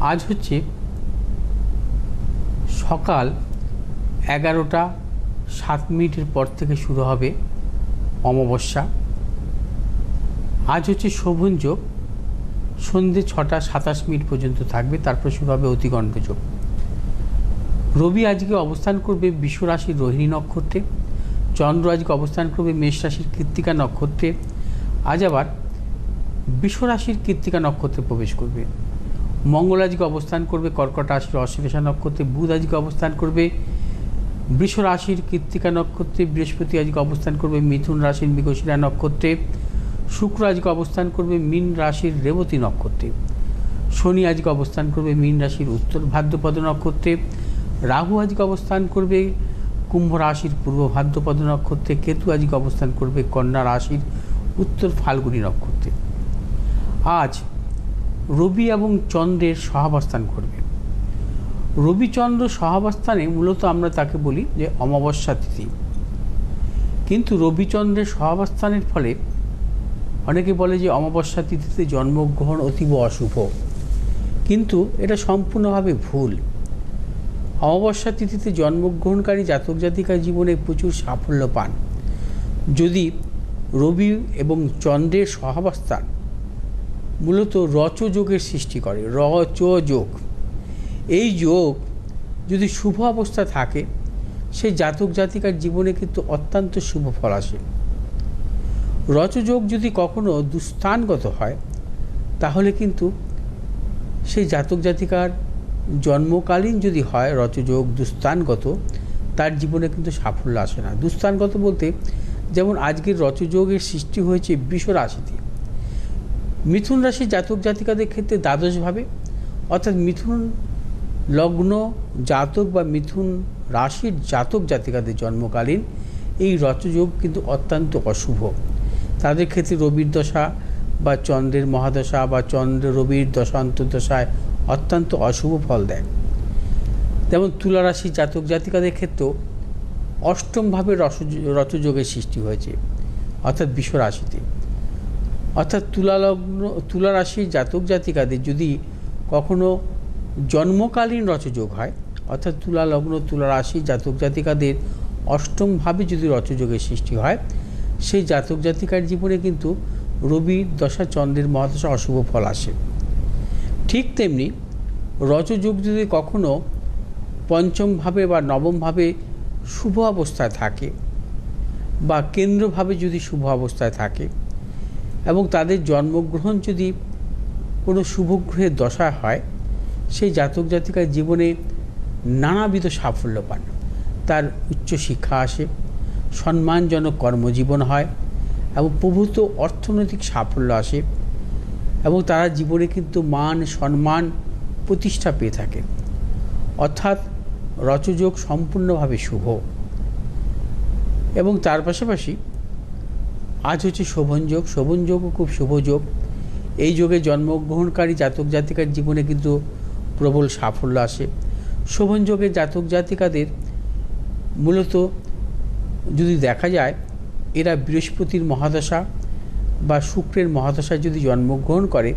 আজ হচ্ছে সকাল এগারোটা সাত মিনিটের পর থেকে শুরু হবে অমাবস্যা। আজ হচ্ছে শোভন যোগ। সন্ধে ছটা সাতাশ মিনিট পর্যন্ত থাকবে, তারপর শুরু হবে অতিগণ্ড যোগ। রবি আজকে অবস্থান করবে বিশ্ব রাশির রোহিণী নক্ষত্রে। চন্দ্র আজকে অবস্থান করবে মেষ রাশির কৃত্তিকা নক্ষত্রে। আজ আবার বিশ্ব রাশির কৃত্তিকা নক্ষত্রে প্রবেশ করবে। মঙ্গল আজকে অবস্থান করবে, কর্কট রাশির অশ্লেষা নক্ষত্রে, বুধ আজকে অবস্থান করবে, বৃষ রাশির কৃত্তিকা নক্ষত্রে, বৃহস্পতি আজকে অবস্থান করবে, মিথুন রাশির মৃগশিরা নক্ষত্রে, শুক্র আজকে অবস্থান করবে, মীন রাশির রেবতী নক্ষত্রে, শনি আজকে অবস্থান করবে, মীন রাশির উত্তর ভাদ্রপদ নক্ষত্রে, রাহু আজকে অবস্থান করবে, কুম্ভ রাশির পূর্ব ভাদ্রপদ নক্ষত্রে, কেতু আজকে অবস্থান করবে, কন্যা রাশির উত্তর ফাল্গুনী নক্ষত্রে। আজ রবি এবং চন্দ্রের সহাবস্থান করবে। রবিচন্দ্র সহাবস্থানে মূলত আমরা তাকে বলি যে অমাবস্যা তিথি। কিন্তু রবিচন্দ্রের সহাবস্থানের ফলে অনেকে বলে যে অমাবস্যা তিথিতে জন্মগ্রহণ অতীব অশুভ। কিন্তু এটা সম্পূর্ণভাবে ভুল। অমাবস্যা তিথিতে জন্মগ্রহণকারী জাতক জাতিকার জীবনে প্রচুর সাফল্য পান। যদি রবি এবং চন্দ্রের সহাবস্থান মূলত রচযোগের সৃষ্টি করে, রচযোগ। এই যোগ যদি শুভ অবস্থা থাকে সেই জাতক জাতিকার জীবনে কিন্তু অত্যন্ত শুভ ফল আসে। রচযোগ যদি কখনো দুস্থানগত হয়, তাহলে কিন্তু সেই জাতক জাতিকার জন্মকালীন যদি হয় রচযোগ দুস্থানগত, তার জীবনে কিন্তু সাফল্য আসে না। দুস্থানগত বলতে যেমন আজকের রচযোগের সৃষ্টি হয়েছে বৃষ রাশিতে মিথুন রাশির জাতক জাতিকাদের ক্ষেত্রে দ্বাদশভাবে, অর্থাৎ মিথুন লগ্ন জাতক বা মিথুন রাশির জাতক জাতিকাদের জন্মকালীন এই রচযোগ কিন্তু অত্যন্ত অশুভ। তাদের ক্ষেত্রে রবির দশা বা চন্দ্রের মহাদশা বা চন্দ্র রবির দশা অন্তর্দশায় অত্যন্ত অশুভ ফল দেয়। যেমন তুলা রাশির জাতক জাতিকাদের ক্ষেত্রেও অষ্টমভাবে রস রচযোগের সৃষ্টি হয়েছে, অর্থাৎ বিশ্ব রাশিতে অর্থাৎ তুলালগ্ন তুলা রাশির জাতক জাতিকাদের যদি কখনো জন্মকালীন রচযোগ হয়, অর্থাৎ তুলা লগ্ন তুলা রাশির জাতক জাতিকাদের অষ্টমভাবে যদি রচযোগের সৃষ্টি হয়, সেই জাতক জাতিকার জীবনে কিন্তু রবির দশা, চন্দ্রের মহাদশা অশুভ ফল আসে। ঠিক তেমনি রচযোগ যদি কখনো পঞ্চমভাবে বা নবমভাবে শুভ অবস্থায় থাকে বা কেন্দ্রভাবে যদি শুভ অবস্থায় থাকে এবং তাদের জন্মগ্রহণ যদি কোনো শুভগ্রহের দশা হয়, সেই জাতক জাতিকার জীবনে নানাবিধ সাফল্য পান। তার উচ্চশিক্ষা আসে, সম্মানজনক কর্মজীবন হয় এবং প্রভূত অর্থনৈতিক সাফল্য আসে এবং তারা জীবনে কিন্তু মান, সম্মান প্রতিষ্ঠা পেয়ে থাকে। অর্থাৎ রচযোগ সম্পূর্ণভাবে শুভ। এবং তার পাশাপাশি আজ হচ্ছে শোভনযোগ শোভনযোগও খুব শুভ যোগ। এই যোগে জন্মগ্রহণকারী জাতক জাতিকার জীবনে কিন্তু প্রবল সাফল্য আসে। শোভন যোগে জাতক জাতিকাদের মূলত যদি দেখা যায়, এরা বৃহস্পতির মহাদশা বা শুক্রের মহাদশায় যদি জন্মগ্রহণ করে,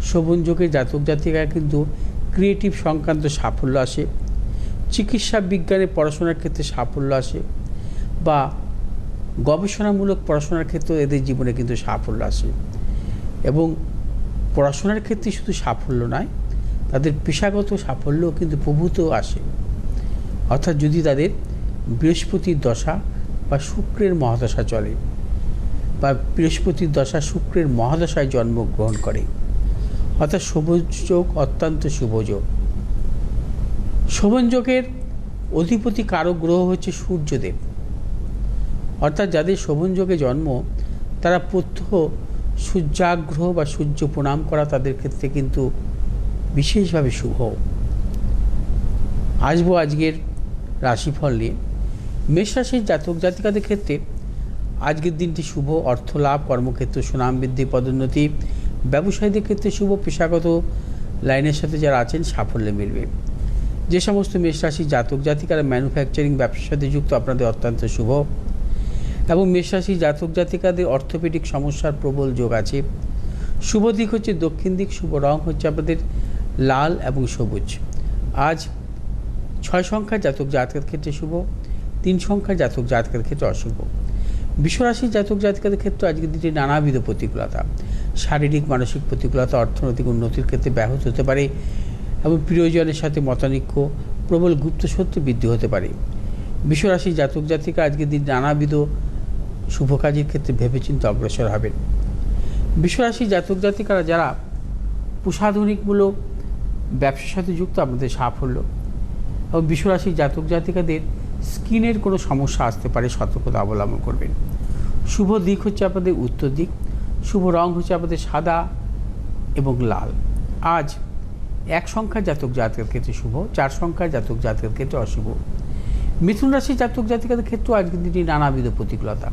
শোভন যোগের জাতক জাতিকায় কিন্তু ক্রিয়েটিভ সংক্রান্ত সাফল্য আসে। চিকিৎসা বিজ্ঞানে পড়াশোনার ক্ষেত্রে সাফল্য আসে বা গবেষণামূলক পড়াশোনার ক্ষেত্রে এদের জীবনে কিন্তু সাফল্য আসে এবং পড়াশোনার ক্ষেত্রে শুধু সাফল্য নয়, তাদের পেশাগত সাফল্য কিন্তু প্রভূত আসে অর্থাৎ যদি তাদের বৃহস্পতির দশা বা শুক্রের মহাদশা চলে বা বৃহস্পতির দশা শুক্রের মহাদশায় জন্মগ্রহণ করে, অর্থাৎ শুভযোগ অত্যন্ত শুভযোগ শোভনযোগের অধিপতি কারক গ্রহ হচ্ছে সূর্যদেব। অর্থাৎ যাদের শোভনযোগে জন্ম, তারা প্রত্যহ সূর্যাগ্রহ বা সূর্য প্রণাম করা তাদের ক্ষেত্রে কিন্তু বিশেষভাবে শুভ। আসব আজকের রাশিফল নিয়ে। মেষ রাশির জাতক জাতিকাদের ক্ষেত্রে আজকের দিনটি শুভ অর্থ লাভ কর্মক্ষেত্র সুনাম বৃদ্ধি, পদোন্নতি, ব্যবসায়ীদের ক্ষেত্রে শুভ, পেশাগত লাইনের সাথে যারা আছেন, সাফল্য মিলবে। যে সমস্ত মেষ রাশির জাতক জাতিকারা ম্যানুফ্যাকচারিং ব্যবসার সাথে যুক্ত, আপনাদের অত্যন্ত শুভ। এবং মেষ রাশির জাতক জাতিকাদের অর্থোপেডিক সমস্যার প্রবল যোগ আছে। শুভ দিক হচ্ছে দক্ষিণ দিক, শুভ রং হচ্ছে আপনাদের লাল এবং সবুজ। আজ ছয় সংখ্যার জাতক জাতকের ক্ষেত্রে শুভ, তিন সংখ্যার জাতক জাতকের ক্ষেত্রে অশুভ। বিশ্বরাশির জাতক জাতিকাদের ক্ষেত্রে আজকের দিনটি নানাবিধ প্রতিকূলতা। শারীরিক, মানসিক প্রতিকূলতা, অর্থনৈতিক উন্নতির ক্ষেত্রে ব্যাহত হতে পারে এবং প্রিয়জনের সাথে মতানৈক্য, প্রবল গুপ্ত সত্য বৃদ্ধি হতে পারে। বিশ্বরাশির জাতক জাতিকা আজকের দিন নানাবিধ শুভ কাজের ক্ষেত্রে ভেবেচিন্তে অগ্রসর হবেন। বিশ্বরাশি জাতক জাতিকারা যারা প্রসাধনিকমূলক ব্যবসার সাথে যুক্ত, আপনাদের সাফল্য। এবং বিশ্বরাশির জাতক জাতিকাদের স্কিনের কোনো সমস্যা আসতে পারে, সতর্কতা অবলম্বন করবেন। শুভ দিক হচ্ছে আপনাদের উত্তর দিক। শুভ রং হচ্ছে আপনাদের সাদা এবং লাল। আজ এক সংখ্যার জাতক জাতকের ক্ষেত্রে শুভ, চার সংখ্যার জাতক জাতকের ক্ষেত্রে অশুভ। মিথুন রাশির জাতক জাতিকাদের ক্ষেত্রেও আজকের দিনটি নানাবিধ প্রতিকূলতা।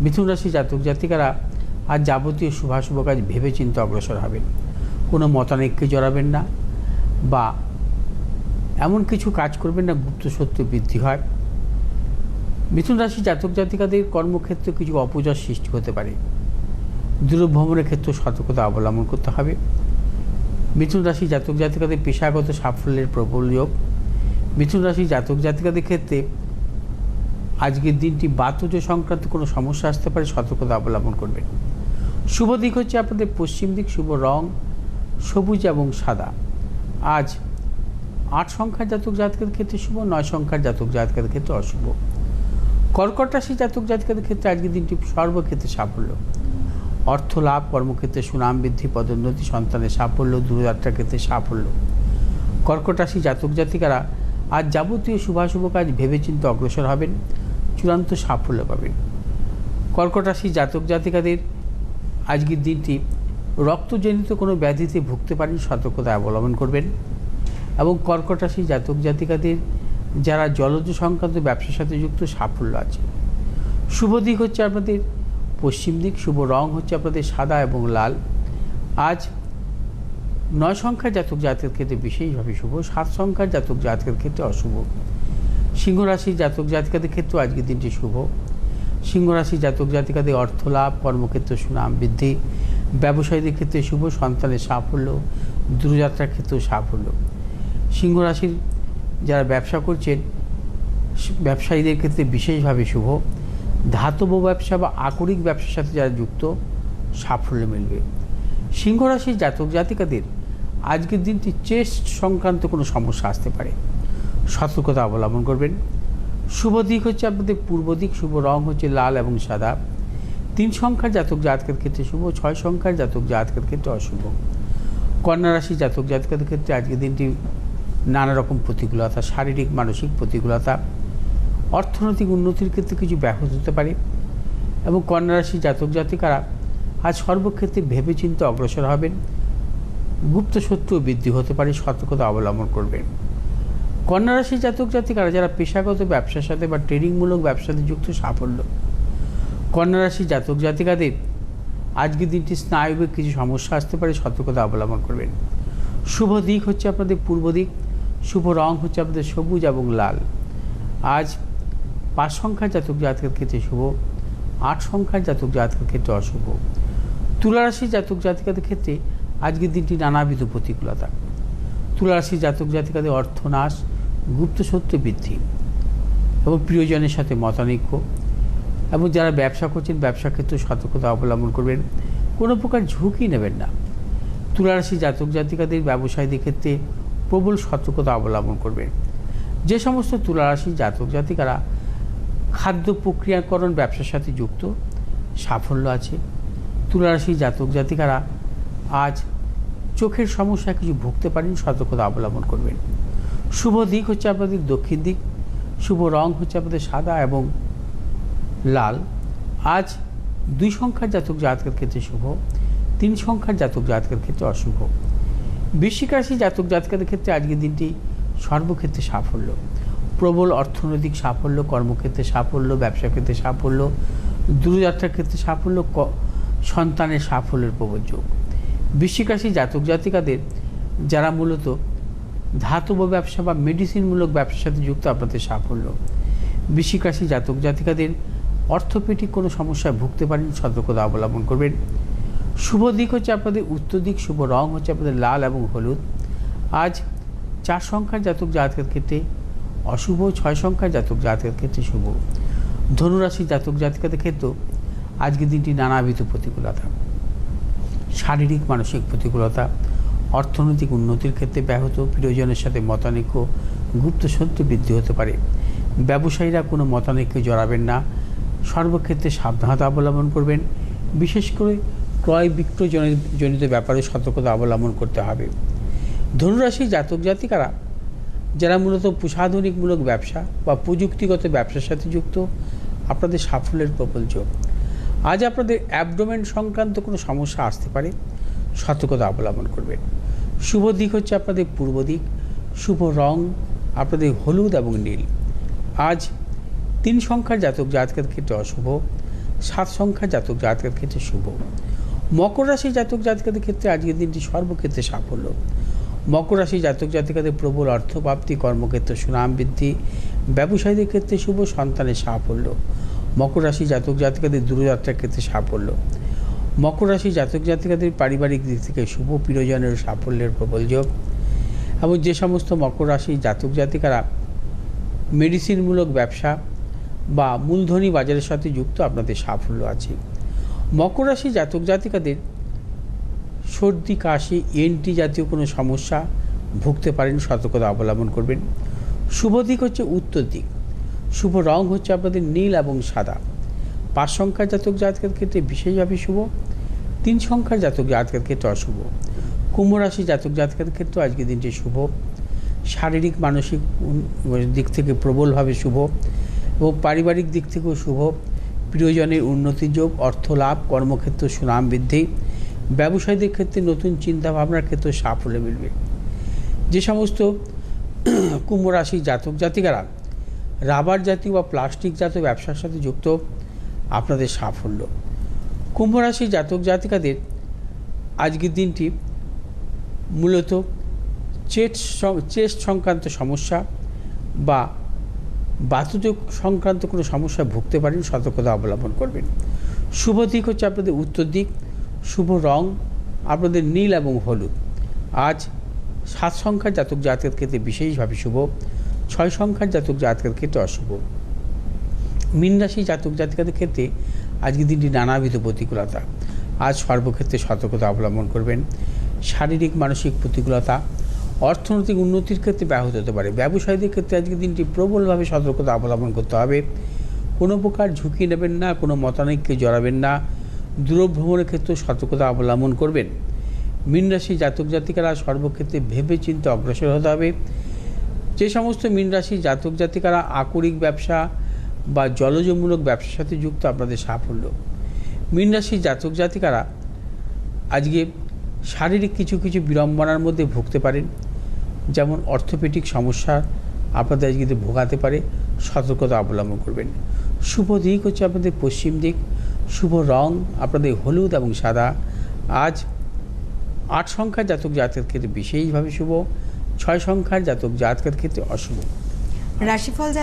মিথুন রাশি জাতক জাতিকারা আজ যাবতীয় শুভাশুভ কাজ ভেবে চিন্তে অগ্রসর হবেন। কোনো মতানৈক্যে জড়াবেন না বা এমন কিছু কাজ করবেন না, গুপ্ত সত্য বৃদ্ধি হয়। মিথুন রাশি জাতক জাতিকাদের কর্মক্ষেত্রে কিছু অপজয় সৃষ্টি হতে পারে। দূরভ্রমণের ক্ষেত্রে সতর্কতা অবলম্বন করতে হবে। মিথুন রাশি জাতক জাতিকাদের পেশাগত সাফল্যের প্রবল যোগ। মিথুন রাশি জাতক জাতিকাদের ক্ষেত্রে আজকের দিনটি বাতজ সংক্রান্ত কোনো সমস্যা আসতে পারে, সতর্কতা অবলম্বন করবেন শুভ দিক হচ্ছে আপনাদের পশ্চিম দিক, শুভ রং সবুজ এবং সাদা। আজ আট সংখ্যার জাতক জাতকের ক্ষেত্রে শুভ, নয় সংখ্যার জাতক জাতকের ক্ষেত্রে অশুভ। কর্কট রাশি জাতক জাতকের ক্ষেত্রে আজকের দিনটি সর্বক্ষেত্রে সাফল্য। অর্থ লাভ, কর্মক্ষেত্রে সুনাম বৃদ্ধি, পদোন্নতি, সন্তানের সাফল্য, দূরযাত্রার ক্ষেত্রে সাফল্য। কর্কট রাশি জাতক জাতিকারা আজ যাবতীয় শুভাশুভ কাজ ভেবেচিন্তে অগ্রসর হবেন। চূড়ান্ত সাফল্য পাবেন কর্কট রাশি জাতক জাতিকাদের আজকের দিনটি রক্তজনিত কোনো ব্যাধিতে ভুগতে পারেন, সতর্কতা অবলম্বন করবেন এবং কর্কট রাশি জাতক জাতিকাদের যারা জলজ সংক্রান্ত ব্যবসার সাথে যুক্ত সাফল্য আছে। শুভ দিক হচ্ছে আপনাদের পশ্চিম দিক, শুভ রং হচ্ছে আপনাদের সাদা এবং লাল। আজ নয় সংখ্যার জাতক জাতকের ক্ষেত্রে বিশেষভাবে শুভ, সাত সংখ্যার জাতক জাতকের ক্ষেত্রে অশুভ। সিংহ রাশির জাতক জাতিকাদের ক্ষেত্রেও আজকের দিনটি শুভ। সিংহ রাশি জাতক জাতিকাদের অর্থ লাভ, কর্মক্ষেত্রে সুনাম বৃদ্ধি, ব্যবসায়ীদের ক্ষেত্রে শুভ, সন্তানের সাফল্য, দূরযাত্রার ক্ষেত্রেও সাফল্য। সিংহ রাশির যারা ব্যবসা করছেন ব্যবসায়ীদের ক্ষেত্রে বিশেষভাবে শুভ। ধাতব ব্যবসা বা আকরিক ব্যবসার সাথে যারা যুক্ত, সাফল্য মিলবে। সিংহ রাশির জাতক জাতিকাদের আজকের দিনটি চেস্ট সংক্রান্ত কোনো সমস্যা আসতে পারে। সতর্কতা অবলম্বন করবেন। শুভ দিক হচ্ছে আপনাদের পূর্ব দিক, শুভ রং হচ্ছে লাল এবং সাদা। তিন সংখ্যার জাতক জাতকের ক্ষেত্রে শুভ, ছয় সংখ্যার জাতক জাতকের ক্ষেত্রে অশুভ। কন্যা রাশি জাতক জাতকের ক্ষেত্রে আজকের দিনটি নানা রকম প্রতিকূলতা, শারীরিক, মানসিক প্রতিকূলতা, অর্থনৈতিক উন্নতির ক্ষেত্রে কিছু ব্যাহত হতে পারে এবং কন্যা রাশি জাতক জাতিকারা আজ সর্বক্ষেত্রে ভেবেচিন্তে অগ্রসর হবেন। গুপ্ত শত্রু বৃদ্ধি হতে পারে, সতর্কতা অবলম্বন করবেন। কন্যা রাশি জাতক জাতিকারা যারা পেশাগত ব্যবসার সাথে বা ট্রেনিংমূলক ব্যবসাতে যুক্ত সাফল্য। কন্যা রাশি জাতক জাতিকাদের আজকের দিনটি স্নায়ুবিক কিছু সমস্যা আসতে পারে, সতর্কতা অবলম্বন করবেন। শুভ দিক হচ্ছে আপনাদের পূর্ব দিক, শুভ রং হচ্ছে আপনাদের সবুজ এবং লাল। আজ পাঁচ সংখ্যার জাতক জাতকের ক্ষেত্রে শুভ, আট সংখ্যার জাতক জাতকের ক্ষেত্রে অশুভ। তুলারাশি জাতক জাতিকাদের ক্ষেত্রে আজকের দিনটি নানাবিধ প্রতিকূলতা। তুলারাশি জাতক জাতিকাদের অর্থনাশ গুপ্ত সত্য বৃদ্ধি এবং প্রিয়জনের সাথে মতানৈক্য এবং যারা ব্যবসা করছেন ব্যবসা ক্ষেত্রে সতর্কতা অবলম্বন করবেন। কোনো প্রকার ঝুঁকি নেবেন না। তুলারাশি জাতক জাতিকাদের ব্যবসায়ীদের ক্ষেত্রে প্রবল সতর্কতা অবলম্বন করবেন। যে সমস্ত তুলারাশি জাতক জাতিকারা খাদ্য প্রক্রিয়াকরণ ব্যবসার সাথে যুক্ত, সাফল্য আছে। তুলারাশি জাতক জাতিকারা আজ চোখের সমস্যা কিছু ভুগতে পারেন, সতর্কতা অবলম্বন করবেন। শুভ দিক হচ্ছে আপনাদের দক্ষিণ দিক, শুভ রং হচ্ছে আপনাদের সাদা এবং লাল। আজ দুই সংখ্যার জাতক জাতকের ক্ষেত্রে শুভ, তিন সংখ্যার জাতক জাতকের ক্ষেত্রে অশুভ। বৃশ্চিক রাশি জাতক জাতকের ক্ষেত্রে আজকের দিনটি সর্বক্ষেত্রে সাফল্য। প্রবল অর্থনৈতিক সাফল্য, কর্মক্ষেত্রে সাফল্য ব্যবসা ক্ষেত্রে সাফল্য, দূরযাত্রার ক্ষেত্রে সাফল্য সন্তানের সাফল্যের প্রবল যোগ। বৃশ্চিক রাশি জাতক জাতিকাদের, যারা মূলত ধাতব ব্যবসা বা মেডিসিনমূলক ব্যবসার সাথে যুক্ত আপনাদের সাফল্য। বৃশ্চিক জাতক জাতিকাদের অর্থোপেডিক কোনো সমস্যায় ভুগতে পারেন, সতর্কতা অবলম্বন করবেন। শুভ দিক হচ্ছে আপনাদের উত্তর দিক, শুভ রং হচ্ছে আপনাদের লাল এবং হলুদ। আজ চার সংখ্যার জাতক জাতকের ক্ষেত্রে অশুভ, ছয় সংখ্যার জাতক জাতকের ক্ষেত্রে শুভ। ধনুরাশি জাতক জাতিকাদের ক্ষেত্রেও আজকের দিনটি নানাবিধ প্রতিকূলতা। শারীরিক, মানসিক প্রতিকূলতা। অর্থনৈতিক উন্নতির ক্ষেত্রে ব্যাহত, প্রিয়জনের সাথে মতানৈক্য গুপ্ত সত্য বৃদ্ধি হতে পারে। ব্যবসায়ীরা কোনো মতানৈক্যে জড়াবেন না। সর্বক্ষেত্রে সাবধানতা অবলম্বন করবেন। বিশেষ করে ক্রয় বিক্রয় জনিত ব্যাপারে সতর্কতা অবলম্বন করতে হবে। ধনুরাশি জাতক জাতিকারা, যারা মূলত প্রসাধনিকমূলক ব্যবসা বা প্রযুক্তিগত ব্যবসার সাথে যুক্ত, আপনাদের সাফল্যের প্রবল যোগ। আজ আপনাদের অ্যাবডোমেন সংক্রান্ত কোনো সমস্যা আসতে পারে। সতর্কতা অবলম্বন করবেন। শুভ দিক হচ্ছে আপনাদের পূর্ব দিক, শুভ রং আপনাদের হলুদ এবং নীল। আজ তিন সংখ্যার জাতক জাতকের ক্ষেত্রে অশুভ, সাত সংখ্যার জাতক জাতকের ক্ষেত্রে শুভ। মকর রাশি জাতক জাতকের ক্ষেত্রে আজকের দিনটি সর্বক্ষেত্রে সাফল্য। মকর রাশি জাতক জাতিকাদের প্রবল অর্থপ্রাপ্তি, কর্মক্ষেত্রে সুনাম বৃদ্ধি, ব্যবসায়ীদের ক্ষেত্রে শুভ, সন্তানের সাফল্য। মকর রাশি জাতক জাতিকাদের দূরযাত্রার ক্ষেত্রে সাফল্য। মকর রাশি জাতক জাতিকাদের পারিবারিক দিক থেকে শুভ প্রিয়জনের সাফল্যের প্রবল যোগ। এবং যে সমস্ত মকর রাশি জাতক জাতিকারা মেডিসিনমূলক ব্যবসা বা মূলধনী বাজারের সাথে যুক্ত আপনাদের সাফল্য আছে। মকর রাশি জাতক জাতিকাদের সর্দি, কাশি এনটি জাতীয় কোনো সমস্যা ভুগতে পারেন, সতর্কতা অবলম্বন করবেন। শুভ দিক হচ্ছে উত্তর দিক। শুভ রং হচ্ছে আপনাদের নীল এবং সাদা। পাঁচ সংখ্যার জাতক জাতকের ক্ষেত্রে বিশেষভাবে শুভ, তিন সংখ্যার জাতক জাতকের ক্ষেত্রে অশুভ। কুম্ভ রাশি জাতক জাতকের ক্ষেত্রে আজকের দিনটি শুভ। শারীরিক, মানসিক দিক থেকে প্রবলভাবে শুভ এবং পারিবারিক দিক থেকেও শুভ। প্রিয়জনের উন্নতি যোগ, অর্থ লাভ, কর্মক্ষেত্র সুনাম বৃদ্ধি, ব্যবসায়ীদের ক্ষেত্রে নতুন চিন্তাভাবনার ক্ষেত্রে সাফল্য মিলবে। যে সমস্ত কুম্ভ রাশি জাতক জাতিকারা রাবার জাতীয় বা প্লাস্টিক জাতীয় ব্যবসার সাথে যুক্ত আপনাদের সাফল্য। কুম্ভ রাশি জাতক জাতিকাদের আজকের দিনটি মূলত চেস্ট চেস্ট সংক্রান্ত সমস্যা বা বাতুযোগ সংক্রান্ত কোনো সমস্যা ভুগতে পারেন, সতর্কতা অবলম্বন করবেন। শুভ দিক হচ্ছে আপনাদের উত্তর দিক, শুভ রং আপনাদের নীল এবং হলুদ। আজ সাত সংখ্যার জাতক জাতকের ক্ষেত্রে বিশেষভাবে শুভ, ছয় সংখ্যার জাতক জাতকের ক্ষেত্রে অশুভ। মীন রাশি জাতক জাতিকাদের ক্ষেত্রে আজকের দিনটি নানাবিধ প্রতিকূলতা। আজ সর্বক্ষেত্রে সতর্কতা অবলম্বন করবেন। শারীরিক, মানসিক প্রতিকূলতা, অর্থনৈতিক উন্নতির ক্ষেত্রে ব্যাহত হতে পারে। ব্যবসায়ীদের ক্ষেত্রে আজকের দিনটি প্রবলভাবে সতর্কতা অবলম্বন করতে হবে। কোনো প্রকার ঝুঁকি নেবেন না, কোনো মতানৈক্যে জড়াবেন না। দূরভ্রমণের ক্ষেত্রেও সতর্কতা অবলম্বন করবেন। মীন রাশি জাতক জাতিকারা সর্বক্ষেত্রে ভেবে চিন্তে অগ্রসর হতে হবে। যে সমস্ত মীন রাশি জাতক জাতিকারা আকরিক ব্যবসা বা জলজমূলক ব্যবসার সাথে যুক্ত আপনাদের সাফল্য। মীন রাশি জাতক জাতিকারা আজকে শারীরিক কিছু কিছু বিড়ম্বনার মধ্যে ভুগতে পারেন যেমন অর্থোপেডিক সমস্যা আপনাদের আজকে ভোগাতে পারে, সতর্কতা অবলম্বন করবেন। শুভ দিক হচ্ছে আপনাদের পশ্চিম দিক, শুভ রং আপনাদের হলুদ এবং সাদা। আজ আট সংখ্যার জাতক জাতকের ক্ষেত্রে বিশেষভাবে শুভ, ছয় সংখ্যার জাতক জাতকের ক্ষেত্রে অশুভ। রাশিফল